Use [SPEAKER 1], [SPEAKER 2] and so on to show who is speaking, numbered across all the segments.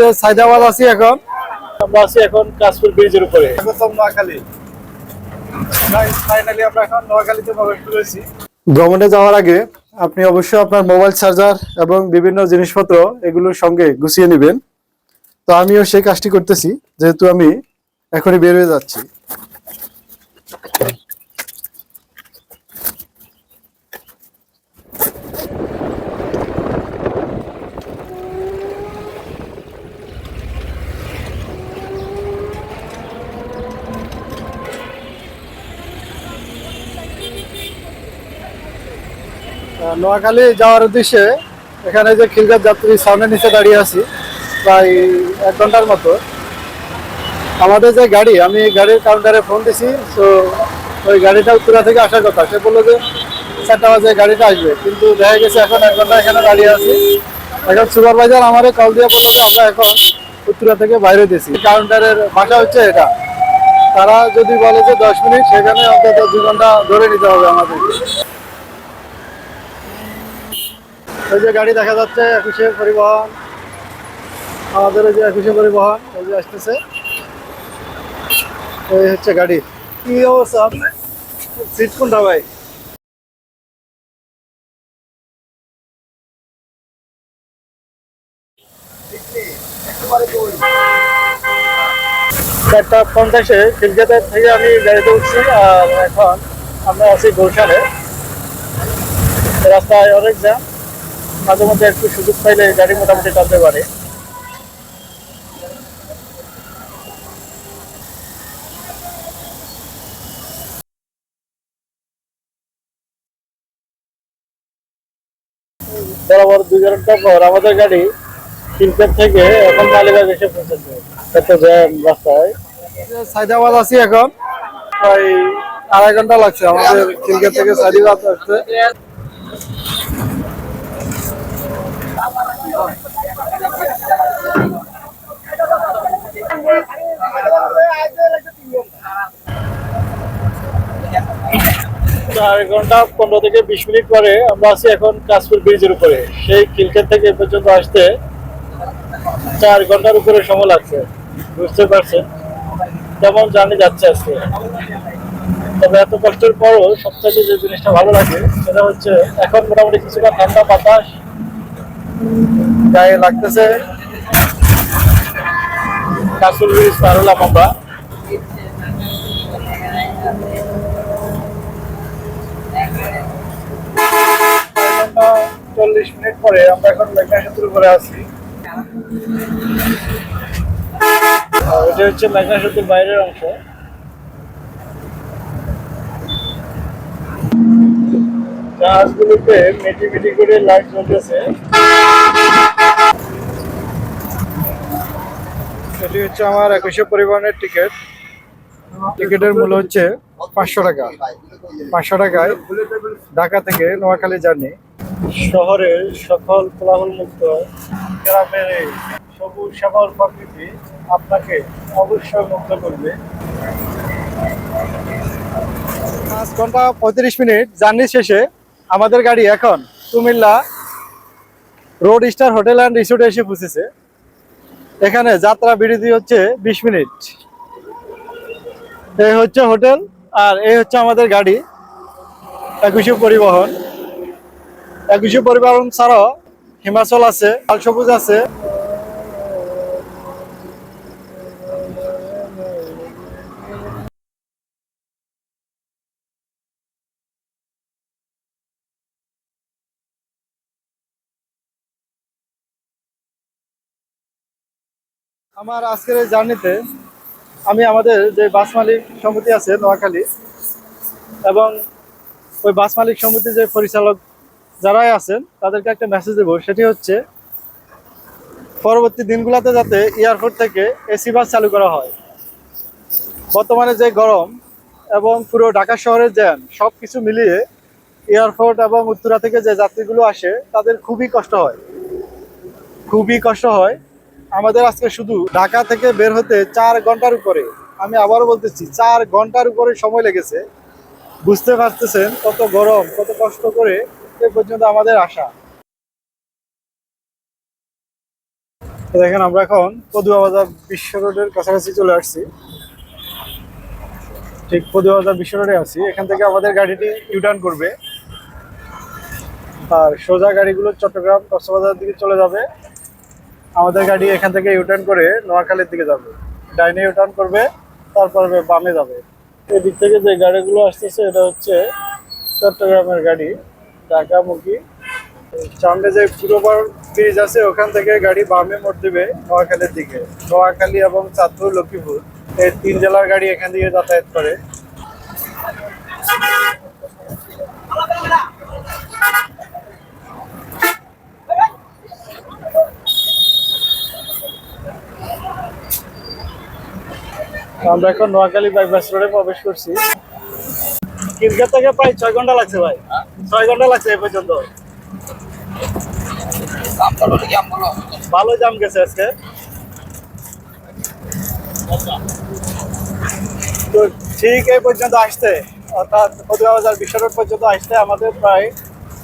[SPEAKER 1] যে সাইদাবাদ আছি এখন।
[SPEAKER 2] আমরা আছি এখন কাশপুর ব্রিজের উপরে।
[SPEAKER 1] নোয়াখালী। ফাইনালি আমরা এখন নোয়াখালীতে প্রবেশ করেছি। ভ্রমণে যাওয়ার আগে আপনি অবশ্যই আপনার মোবাইল চার্জার এবং বিভিন্ন জিনিসপত্র এগুলোর সঙ্গে গুছিয়ে নেবেন। তো আমিও সেই কাজটি করতেছি যেহেতু আমি এখনই বের হয়ে যাচ্ছি। নোয়াখালী যাওয়ার উদ্দেশ্যে এখানে যে খিলগাঁও যাত্রী সামনে নিচে দাঁড়িয়ে আছি, প্রায় এক ঘণ্টার মতো। আমাদের যে গাড়ি, আমি গাড়ির কাউন্টারে ফোন দিছি, তো ওই গাড়িটা উত্তরা থেকে আসার কথা। সে বলল যে চারটা বাজে গাড়িটা আসবে, কিন্তু দেখা গেছে এখন এক ঘণ্টা এখানে দাঁড়িয়ে আছি। এখন সুপারভাইজার আমারে কল দিয়ে বলল যে আমরা এখন উত্তরা থেকে বাইরে দিয়েছি। কাউন্টারের ভাষা হচ্ছে এটা। তারা যদি বলে যে দশ মিনিট, সেখানে অন্তত দুই ঘণ্টা ধরে নিতে হবে আমাদের। ওই যে গাড়ি দেখা যাচ্ছে একুশে পরিবহন। আমাদের ওই যে একুশে পরিবহন ওই যে আসতেছে। ওই হচ্ছে গাড়ি। কি অবস্থা সিট কোনটা ভাই? চারটা পঞ্চাশে থেকে আমি গাড়িতে উঠছি, আর এখন আমরা আছি গুলশানে। রাস্তায় অনেক জ্যাম। মাঝে মধ্যে একটু সুযোগ পাইলে গাড়ি মোটামুটি টানতে পারে। বরাবর দুই ঘণ্টা পর আমাদের গাড়ি শিল্পের থেকে এখন মালিবাগ এসে পৌঁছেছে। রাস্তায়। সাইদাবাদ আছি এখন। প্রায় আড়াই ঘণ্টা লাগছে আমাদের খিলগা থেকে সাইদাবাদ আসতে। চার ঘণ্টা পনেরো থেকে বিশ মিনিট পরে আমরা আছি এখন কাশপুর ব্রিজের উপরে। সেই খিলকেট থেকে পর্যন্ত আসতে চার ঘণ্টার উপরে সময় লাগছে। বুঝতে পারছেন? কেমন জার্নি যাচ্ছে আজকে? তবে এত কষ্টের পরও সবথেকে যে জিনিসটা ভালো লাগে, সেটা হচ্ছে এখন মোটামুটি কিছুটা ঠান্ডা বাতাস। গায়ে লাগতেছে কাশপুর ব্রিজ পার হলাম আমরা ঘণ্টা চল্লিশ মিনিট পরে আমরা এখন সেতুর আছি এটা হচ্ছে মেঘনা সেতুর বাইরের অংশ। জাহাজগুলোতে মেটি মেটি করে লাইট জ্বলতেছে। এটি হচ্ছে আমার একুশে পরিবহনের টিকিট। টিকিটের মূল্য হচ্ছে পাঁচশো টাকা। পাঁচশো টাকায় ঢাকা থেকে নোয়াখালী জার্নি। শহরের সকল কোলাহল মুক্ত গ্রামের এই সবুজ শ্যামল প্রকৃতি আপনাকে অবশ্যই মুক্ত করবে। পাঁচ ঘণ্টা পঁয়ত্রিশ মিনিট জার্নি শেষে আমাদের গাড়ি এখন Comilla road star hotel and রিসোর্টে এসে পৌঁছেছে। এখানে যাত্রা বিরতি হচ্ছে বিশ মিনিট। এই হচ্ছে হোটেল আর এই হচ্ছে আমাদের গাড়ি। একুশে পরিবহন। একুশে পরিবহন ছাড়াও হিমাচল আছে, লাল সবুজ আছে। আমার আজকের এই জার্নিতে আমি আমাদের যে বাস মালিক সমিতি আছে নোয়াখালী, এবং ওই বাস মালিক সমিতির যে পরিচালক যারাই আছেন, তাদেরকে একটা মেসেজ দেবো। সেটি হচ্ছে, পরবর্তী দিনগুলোতে যাতে এয়ারপোর্ট থেকে এসি বাস চালু করা হয়। বর্তমানে যে গরম এবং পুরো ঢাকা শহরের জ্যাম সব কিছু মিলিয়ে এয়ারপোর্ট এবং উত্তরা থেকে যে যাত্রীগুলো আসে, তাদের খুবই কষ্ট হয়। খুবই কষ্ট হয়। আমাদের আজকে শুধু ঢাকা থেকে বের হতে চার ঘণ্টার উপরে, আমি আবারও বলতেছি, চার ঘণ্টার উপরে সময় লেগেছে। বুঝতে পারতেছেন কত গরম, কত কষ্ট করে এ পর্যন্ত আমাদের আশা। দেখেন, আমরা এখন পদুয়া বাজার বিশ্ব রোডের কাছাকাছি চলে আসছি। ঠিক পদুয়া বাজার বিশ্ব রোডে আছি। এখান থেকে আমাদের গাড়িটি ইউটার্ন করবে। আর সোজা গাড়িগুলো চট্টগ্রাম কক্সবাজার দিকে চলে যাবে। আমাদের গাড়ি এখান থেকে ইউটার্ন করে নোয়াখালীর দিকে যাবে। ডাইনে ইউটার্ন করবে, তারপরে বামে যাবে। এদিক থেকে যে গাড়িগুলো আসতেছে, এটা হচ্ছে চট্টগ্রামের গাড়ি। ঢাকামুখী। সামনে যে পূর্ববার ব্রিজ আছে, ওখান থেকে গাড়ি বামে মোড় দিবে নোয়াখালীর দিকে। নোয়াখালী এবং চাঁদপুর, লক্ষ্মীপুর, এই তিন জেলার গাড়ি এখান দিয়ে যাতায়াত করে। আমরা এখন নোয়াখালী বাইপাস রোডে প্রবেশ করছি। কিরগা থেকে প্রায় ছয় ঘণ্টা লাগছে ভাই। ছয় ঘণ্টা লাগছে এ পর্যন্ত। ভালো জাম গেছে আজকে। তো ঠিক পর্যন্ত আসতে অর্থাৎ বিশ্ব রোড পর্যন্ত আসতে আমাদের প্রায়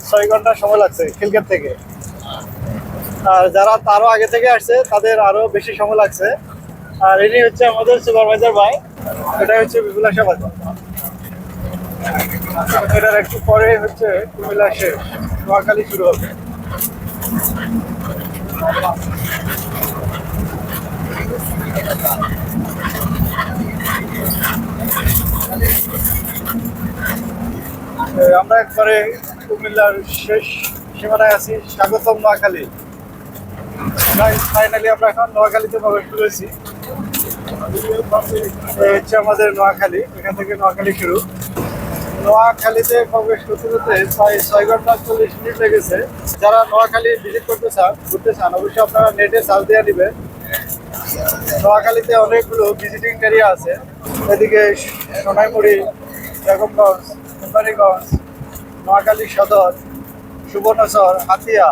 [SPEAKER 1] ছয় ঘণ্টা সময় লাগছে খিলগেট থেকে। আর যারা তারও আগে থেকে আসছে, তাদের আরও বেশি সময় লাগছে। আর ইনি হচ্ছে আমাদের সুপারভাইজার ভাই। এটা হচ্ছে বিপুলাশা বাজার এটার একটু পরে হচ্ছে কুমিল্লা শেষ, নোয়াখালী শুরু হবে। আমরা একবারে কুমিল্লার শেষ সীমানায় আছি, স্বাগতম নোয়াখালী। ফাইনালি আমরা এখন নোয়াখালীতে প্রবেশ করেছি। হচ্ছে আমাদের নোয়াখালী, এখান থেকে নোয়াখালী শুরু। নোয়াখালীতে প্রবেশ করতে করতে প্রায় ছয় ঘণ্টা চল্লিশ মিনিট লেগেছে। যারা নোয়াখালী ভিজিট করতে চান, ঘুরতে চান, অবশ্যই আপনারা নেটে সার্চ দিয়ে নেবেন। নোয়াখালীতে অনেকগুলো ভিজিটিং এরিয়া আছে। এদিকে সোনাইমুড়ি বেগমগঞ্জ কোম্পানিগঞ্জ নোয়াখালী সদর, সুবর্ণচর, হাতিয়া।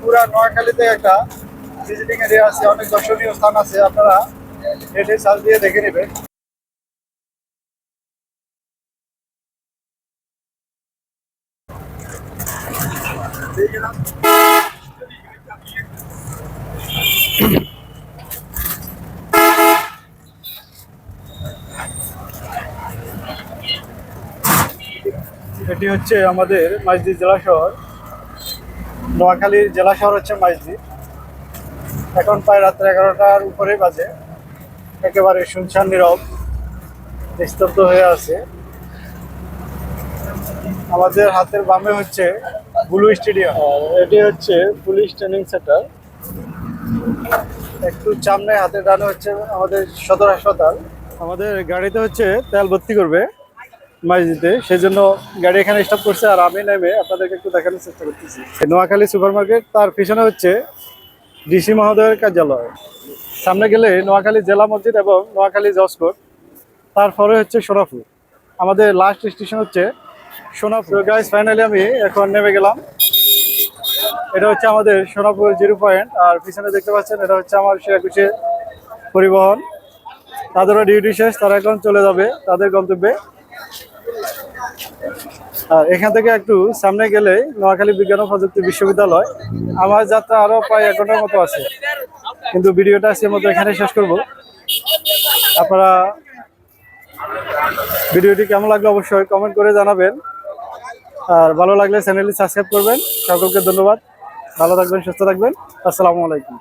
[SPEAKER 1] পুরা নোয়াখালীতে একটা ভিজিটিং এরিয়া আছে, অনেক দর্শনীয় স্থান আছে, আপনারা নেটে সার্চ দিয়ে দেখে নেবেন। এটি হচ্ছে আমাদের মাইজদি জেলা শহর। নোয়াখালীর জেলা শহর হচ্ছে মাইজদি। এখন প্রায় রাত্রে এগারোটার উপরে বাজে। একেবারে শুনশান নীরব, নিস্তব্ধ হয়ে আছে। আমাদের হাতের বামে হচ্ছে ব্লু স্টেডিয়াম এটি হচ্ছে পুলিশ ট্রেনিং সেন্টার। একটু সামনে হাতের ডানে হচ্ছে আমাদের সদর হাসপাতাল। আমাদের গাড়িতে হচ্ছে তেল ভর্তি করবে মাইজিতে সেই জন্য গাড়ি এখানে স্টপ করছে আর আমি নেমে আপনাদেরকে একটু দেখানোর চেষ্টা করতেছি। নোয়াখালী সুপার মার্কেট তার পিছনে হচ্ছে ডিসি মহোদয়ের কার্যালয়। সামনে গেলে নোয়াখালী জেলা মসজিদ এবং নোয়াখালী জসকোট তারপরে হচ্ছে সোনাপুর। আমাদের লাস্ট স্টেশন হচ্ছে সোনাপুর। গাইজ ফাইনালি আমি এখন নেমে গেলাম। এটা হচ্ছে আমাদের সোনাপুর জিরো পয়েন্ট, আর পিছনে দেখতে পাচ্ছেন, এটা হচ্ছে আমার একুশে পরিবহন। তাদেরও ডিউটি শেষ, তারা এখন চলে যাবে তাদের গন্তব্যে। আর এখান থেকে একটু সামনে গেলে নোয়াখালী বিজ্ঞান ও প্রযুক্তি বিশ্ববিদ্যালয়। আমার যাত্রা আরও প্রায় এক ঘণ্টার মতো আছে, কিন্তু ভিডিওটা আজকের মতো এখানে শেষ করব। আপনারা ভিডিওটি কেমন লাগল অবশ্যই কমেন্ট করে জানাবেন। আর ভালো লাগলে চ্যানেলটি সাবস্ক্রাইব করবেন। সকলকে ধন্যবাদ। ভালো থাকবেন সুস্থ থাকবেন। আসসালামু আলাইকুম।